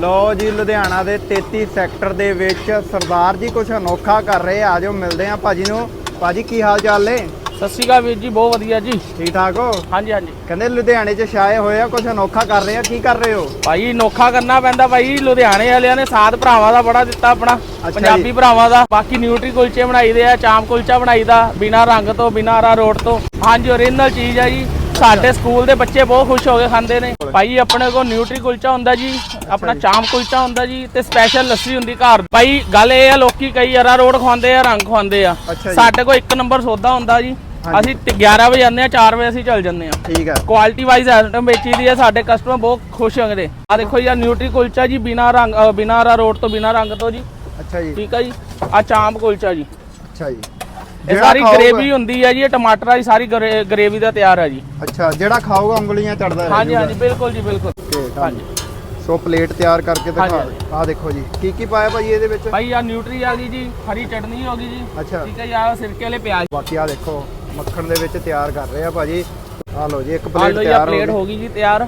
ਲੋ ਜੀ ਲੁਧਿਆਣਾ ਦੇ 33 ਸੈਕਟਰ ਦੇ ਵਿੱਚ ਸਰਦਾਰ ਜੀ ਕੁਝ ਅਨੋਖਾ ਕਰ ਰਹੇ ਆ। ਆਜੋ ਮਿਲਦੇ ਆ ਭਾਜੀ ਨੂੰ। ਭਾਜੀ ਕੀ ਹਾਲ ਚਾਲ ਨੇ? ਸਤਿ ਸ਼੍ਰੀ ਅਕਾਲ ਵੀਰ ਜੀ ਬਹੁਤ ਵਧੀਆ ਜੀ। ਠੀਕ ਠਾਕ ਹੋ? ਹਾਂਜੀ ਹਾਂਜੀ। ਕਹਿੰਦੇ ਲੁਧਿਆਣੇ 'ਚ ਛਾਏ ਹੋਏ ਆ ਕੁਝ ਅਨੋਖਾ ਕਰ ਰਹੇ ਆ ਕੀ ਕਰ ਰਹੇ ਹੋ? ਭਾਈ ਨੋਖਾ ਕਰਨਾ ਪੈਂਦਾ ਭਾਈ ਲੁਧਿਆਣੇ ਵਾਲਿਆਂ ਨੇ ਸਾਥ ਭਰਾਵਾਂ ਦਾ ਬੜਾ ਦਿੱਤਾ ਆਪਣਾ। ਪੰਜਾਬੀ ਭਰਾਵਾਂ ਦਾ। ਬਾਕੀ ਨਿਊਟਰੀ ਕੁਲਚੇ ਬਣਾਈਦੇ ਆ ਚਾਂਪ ਕੁਲਚਾ ਬਣਾਈਦਾ ਬਿਨਾ ਰੰਗ ਤੋਂ ਬਿਨਾ ਰਾ ਰੋਡ ਤੋਂ। ਹਾਂਜੀ ਓਰੀਜਨਲ ਚੀਜ਼ ਆ ਜੀ। ਸਾਡੇ ਸਕੂਲ ਦੇ ਬੱਚੇ ਬਹੁਤ ਖੁਸ਼ ਹੋ ਕੇ ਖਾਂਦੇ ਨੇ। ਭਾਈ ਆਪਣੇ ਕੋਲ ਨਿਊਟਰੀ ਕੁਲਚਾ ਹੁੰਦਾ ਜੀ ਆਪਣਾ ਚਾਂਪ ਕੁਲਚਾ ਹੁੰਦਾ ਜੀ ਤੇ ਸਪੈਸ਼ਲ ਲੱਸੀ ਹੁੰਦੀ ਘਰ। ਭਾਈ ਗੱਲ ਇਹ ਆ ਲੋਕੀ ਕਈ ਅਰਾ ਰੋਡ ਖਵਾਉਂਦੇ ਆ ਰੰਗ ਖਵਾਉਂਦੇ ਆ। ਸਾਡੇ ਕੋਲ ਇੱਕ ਨੰਬਰ ਸੌਦਾ ਹੁੰਦਾ ਜੀ। ਅਸੀਂ ਤੇ 11 ਵਜੇ ਜਾਂਦੇ ਆ 4 ਵਜੇ ਅਸੀਂ ਚੱਲ ਜੰਨੇ ਆ। ਠੀਕ ਆ। ਕੁਆਲਿਟੀ ਵਾਈਜ਼ ਆਈਟਮ ਵੇਚੀ ਦੀ ਹੈ ਸਾਡੇ ਕਸਟਮਰ ਬਹੁਤ ਖੁਸ਼ ਹੋਣਗੇ ਆ ਦੇਖੋ ਆ ਨਿਊਟਰੀ ਕੁਲਚਾ ਜੀ ਬਿਨਾ ਰੰਗ ਬਿਨਾ ਰਾ ਰੋਡ ਤੋਂ ਬਿਨਾ ਰੰਗ ਤੋਂ ਜੀ। ਅੱਛਾ ਜੀ। ਠੀਕ ਆ ਜੀ। ਆ ਚਾਂਪ ਕੁਲਚਾ ਜੀ। ਅੱਛਾ ਜੀ। ਇਹ ਸਾਰੀ ਗ੍ਰੇਵੀ ਹੁੰਦੀ ਹੈ ਜੀ ਇਹ ਟਮਾਟਰ ਵਾਲੀ ਸਾਰੀ ਗ੍ਰੇਵੀ ਦਾ ਤਿਆਰ ਹੈ ਜੀ। ਅੱਛਾ ਜਿਹੜਾ ਖਾਊਗਾ ਉਂਗਲੀਆਂ ਚੜਦਾ ਹਾਂਜੀ ਹਾਂਜੀ ਬਿਲਕੁਲ ਜੀ ਬਿਲਕੁਲ। ਹਾਂਜੀ। ਸੋ ਪਲੇਟ ਤਿਆਰ ਕਰਕੇ ਦਿਖਾ ਆਹ ਦੇਖੋ ਜੀ ਕੀ ਕੀ ਪਾਇਆ ਭਾਜੀ ਇਹਦੇ ਵਿੱਚ? ਭਾਈ ਆ ਨਿਊਟਰੀ ਆ ਗਈ ਜੀ ਹਰੀ ਚਟਨੀ ਹੋ ਗਈ ਜੀ। ਅੱਛਾ। ਠੀਕ ਹੈ ਆ ਸਿਰਕੇ ਵਾਲੇ ਪਿਆਜ਼। ਬਾਕੀ ਆ ਦੇਖੋ ਮੱਖਣ ਦੇ ਵਿੱਚ ਤਿਆਰ ਕਰ ਰਹੇ ਆ ਭਾਜੀ। ਆ ਲਓ ਜੀ ਇੱਕ ਆ ਪਲੇਟ ਆ ਤਿਆਰ ਹੋ ਗਈ ਜੀ ਤਿਆਰ।